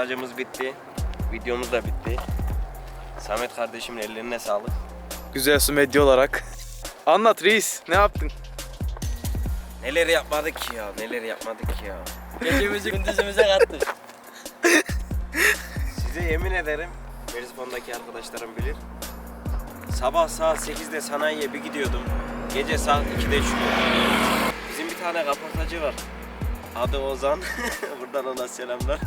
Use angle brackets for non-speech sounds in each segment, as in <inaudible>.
aracımız bitti. Videomuz da bitti. Samet kardeşimin ellerine sağlık. Güzel su medya olarak. Anlat reis ne yaptın? Neler yapmadık ya, neler yapmadık ya. Gecemizi gündüzümüze kattık. <laughs> Size yemin ederim, Merzifon'daki arkadaşlarım bilir. Sabah saat 8'de sanayiye bir gidiyordum. Gece saat 2'de çıkıyordum. Bizim bir tane kapatacı var. Adı Ozan. <laughs> Buradan ona selamlar.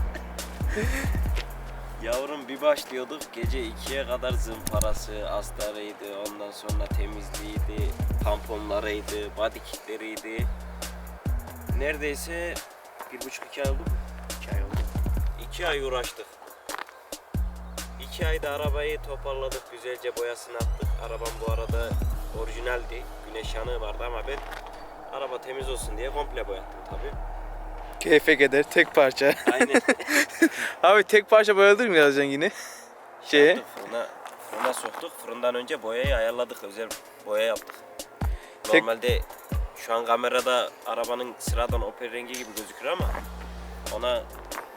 Yavrum bir başlıyorduk gece 2'ye kadar zımparası, astarıydı, ondan sonra temizliğiydi, tamponlarıydı, body kitleriydi. Neredeyse bir buçuk iki ay oldu mu? İki ay oldu. İki ay uğraştık. İki ayda arabayı toparladık, güzelce boyasını attık. Arabam bu arada orijinaldi, güneş yanığı vardı ama ben araba temiz olsun diye komple boyattım tabii. Keyfe keder tek parça. Aynen. <laughs> Abi tek parça boyadır mı yazacaksın yine? Şeye. Soktuk, Fırına, fırına soktuk. Fırından önce boyayı ayarladık. Özel boya yaptık. Tek- Normalde şu an kamerada arabanın sıradan Opel rengi gibi gözükür ama ona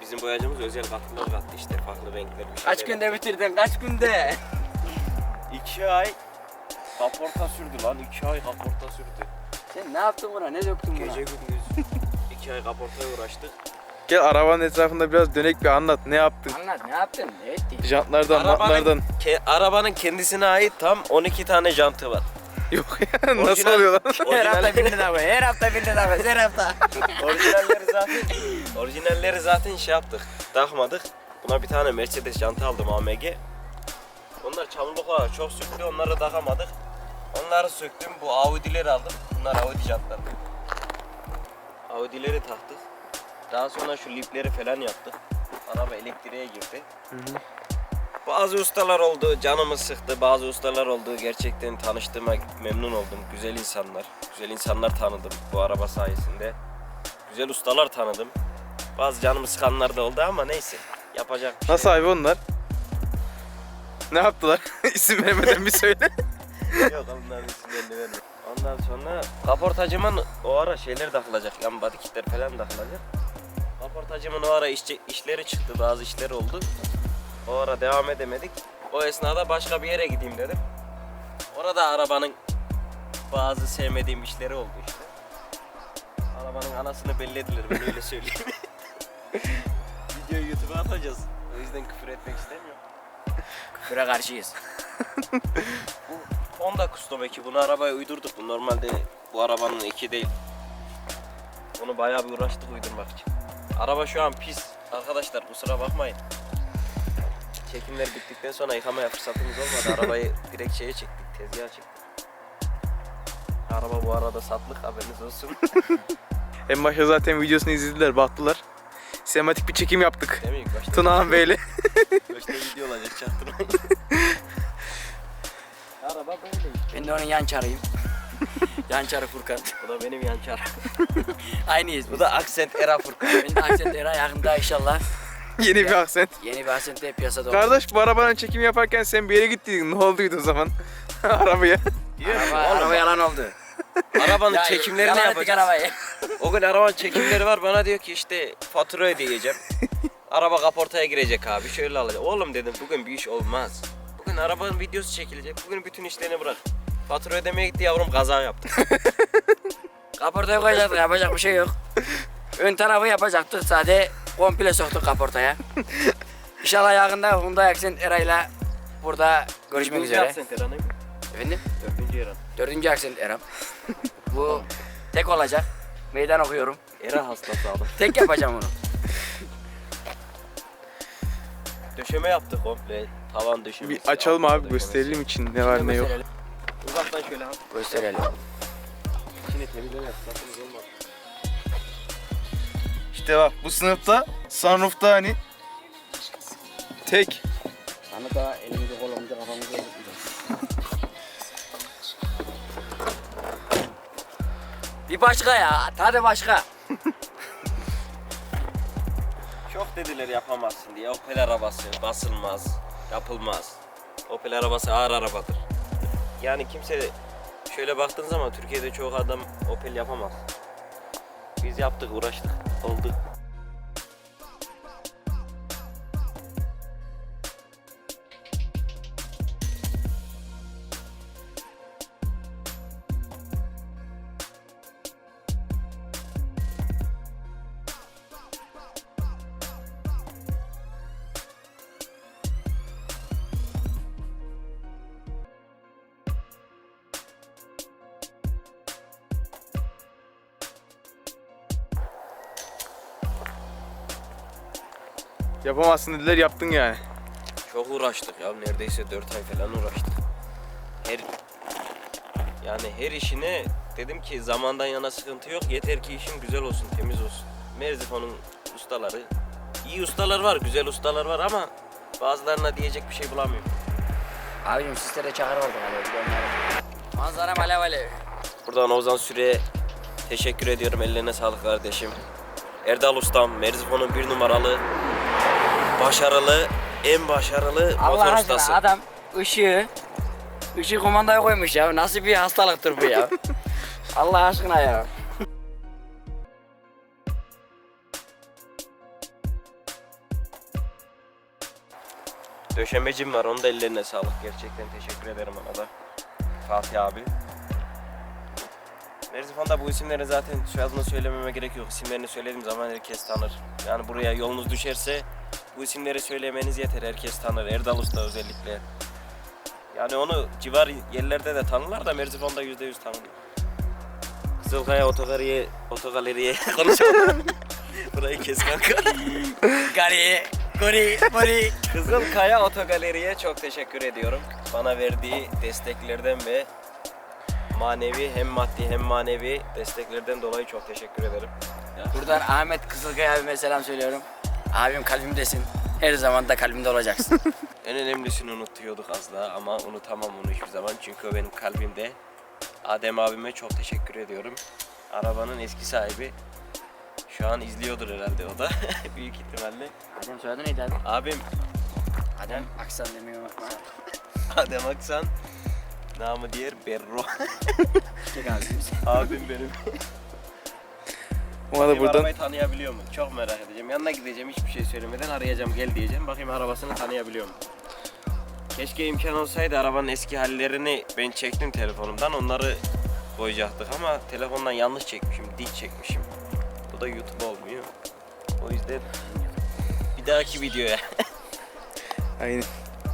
bizim boyacımız özel katkılar kattı işte farklı renkler. bir Kaç şeyler günde bitirdin? Kaç günde? yaptı. <laughs> İki ay kaporta sürdü lan. iki ay kaporta sürdü. Sen ne yaptın buna? Ne döktün buna? Gece gündüz iki ay kaportaya uğraştık. Gel arabanın etrafında biraz dönek bir anlat. Ne yaptın? Anlat ne yaptın? Ne ettin? Jantlardan, matlardan. ke- arabanın kendisine ait tam 12 tane jantı var. Yok ya nasıl Orijinal- oluyor lan? Her hafta birini daha koy. Her hafta birini daha koy. Her hafta. Orijinalleri zaten orijinalleri zaten şey yaptık. Takmadık. Buna bir tane Mercedes jantı aldım AMG. Onlar çamurluklar çok söktü. Onları takamadık. Onları söktüm. Bu Audi'leri aldım. Bunlar Audi jantları. Audi'leri taktık. Daha sonra şu lipleri falan yaptık. Araba elektriğe girdi. Bazı ustalar oldu, canımı sıktı. Bazı ustalar oldu. Gerçekten tanıştığıma memnun oldum. Güzel insanlar. Güzel insanlar tanıdım bu araba sayesinde. Güzel ustalar tanıdım. Bazı canımı sıkanlar da oldu ama neyse. Yapacak bir şey Nasıl abi onlar? Ne yaptılar? <laughs> İsim vermeden bir söyle. yok. Onların isimlerini verme. Ondan sonra kaportacımın o ara şeyler takılacak. Yan body kitler falan takılacak. Kaportacımın o ara işçi, işleri çıktı. Bazı işler oldu. O ara devam edemedik. O esnada başka bir yere gideyim dedim. Orada arabanın bazı sevmediğim işleri oldu işte. Arabanın anasını bellediler ben öyle söyleyeyim. <laughs> Videoyu YouTube'a atacağız. O yüzden küfür etmek istemiyorum. Küfüre karşıyız. <laughs> Honda Custom eki. Bunu arabaya uydurduk. Bu normalde bu arabanın eki değil. Bunu bayağı bir uğraştık uydurmak için. Araba şu an pis. Arkadaşlar kusura bakmayın. Çekimler bittikten sonra yıkamaya fırsatımız olmadı. Arabayı <laughs> direkt şeye çektik. Tezgaha çektik. Araba bu arada satlık haberiniz olsun. <laughs> En başta zaten videosunu izlediler, baktılar. Sinematik bir çekim yaptık. Değil mi? Başta, Tunağan Bey'le. <laughs> başta video olacak çaktırmayın. Araba böyle. Ben de onun yan çarıyım. <laughs> yan çarı Furkan. Bu da benim yan çar. <laughs> Aynıyız Bu biz. da Accent Era Furkan. Ben de Aksent Era yakında inşallah. Yeni bir aksent. Yeni bir Aksent'le piyasada olacak. Kardeş bu arabanın çekim yaparken sen bir yere gittiydin. Ne olduydu o zaman? <laughs> Arabaya. Araba, araba yalan oldu. Arabanın Ya, çekimlerini yalan ettik yapacağız. arabayı. O gün arabanın çekimleri var bana diyor ki işte fatura ödeyeceğim. Araba kaportaya girecek abi şöyle alacak. Oğlum dedim bugün bir iş olmaz. Bugün arabanın videosu çekilecek. Bugün bütün işlerini bırak. Fatura ödemeye gitti yavrum kaza yaptı. <laughs> Kaportaya koyacaktık yapacak bir şey yok. Ön tarafı yapacaktık sadece komple soktuk kaportaya. <laughs> İnşallah yakında Hyundai Accent Era'yla burada görüşmek üzere. Accent Era ne? Efendim? Dördüncü Era. Dördüncü Accent Era'm. <laughs> Bu tek olacak. Meydan okuyorum. Era hastası abi. Tek yapacağım onu. Döşeme yaptık komple. Tavan döşemesi. Bir açalım abi döşemesi. gösterelim için ne var ne yok. Gösterelim. Uzaktan şöyle abi. Gösterelim. İçini temizleme olmaz. İşte bak bu sınıfta sunroofta hani tek. Sana da elimizi kolumuzu kafamızı Bir başka ya. Tadı başka. Dediler yapamazsın diye. Opel arabası basılmaz, yapılmaz. Opel arabası ağır arabadır. Yani kimse şöyle baktığın zaman Türkiye'de çoğu adam Opel yapamaz. Biz yaptık, uğraştık. Oldu. Yapamazsın dediler yaptın yani. Çok uğraştık ya. Neredeyse 4 ay falan uğraştık. Her yani her işine dedim ki zamandan yana sıkıntı yok. Yeter ki işim güzel olsun, temiz olsun. Merzifon'un ustaları iyi ustalar var, güzel ustalar var ama bazılarına diyecek bir şey bulamıyorum. Abicim sizlere bir de onları. Manzaram alev alev. Buradan Ozan Süre'ye teşekkür ediyorum. Ellerine sağlık kardeşim. Erdal Ustam, Merzifon'un bir numaralı, başarılı, en başarılı Allah motor aşkına ustası. adam ışığı ışığı kumandaya koymuş ya. Nasıl bir hastalıktır bu ya? <laughs> Allah aşkına ya. Döşemecim var, onun da ellerine sağlık. Gerçekten teşekkür ederim ona da. Fatih abi. Merzifon'da bu isimleri zaten soyadını söylememe gerek yok. İsimlerini söylediğim zaman herkes tanır. Yani buraya yolunuz düşerse bu isimleri söylemeniz yeter. Herkes tanır. Erdal Usta özellikle. Yani onu civar yerlerde de tanırlar da Merzifon'da yüzde yüz tanınır. Kızılkaya otogaleriye, otogaleriye <laughs> konuşalım. Burayı kes kanka. Gari, gori, gori. Kızılkaya Otogaleri'ye çok teşekkür ediyorum. Bana verdiği desteklerden ve manevi hem maddi hem manevi desteklerden dolayı çok teşekkür ederim. Buradan Ahmet Kızılkaya abime selam söylüyorum. Abim kalbimdesin. Her zaman da kalbimde olacaksın. <laughs> En önemlisini unutuyorduk az daha ama unutamam onu hiçbir zaman çünkü o benim kalbimde. Adem abime çok teşekkür ediyorum. Arabanın eski sahibi. Şu an izliyordur herhalde o da <laughs> büyük ihtimalle. Adem soyadı neydi abi? Abim Adem Aksan demiyor bakma. <laughs> Adem Aksan namı diğer Berro. Abim benim. Ona da Benim buradan arabayı tanıyabiliyor mu? Çok merak edeceğim. Yanına gideceğim hiçbir şey söylemeden arayacağım gel diyeceğim. Bakayım arabasını tanıyabiliyor mu? Keşke imkan olsaydı arabanın eski hallerini ben çektim telefonumdan onları koyacaktık ama telefondan yanlış çekmişim, dik çekmişim. Bu da YouTube olmuyor. O yüzden bir dahaki videoya. <laughs> Aynen.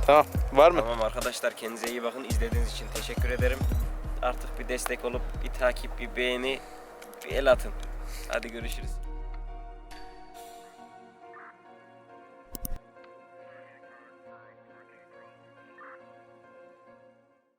Tamam. Var mı? tamam arkadaşlar kendinize iyi bakın. İzlediğiniz için teşekkür ederim. Artık bir destek olup bir takip, bir beğeni, bir el atın. Hadi görüşürüz.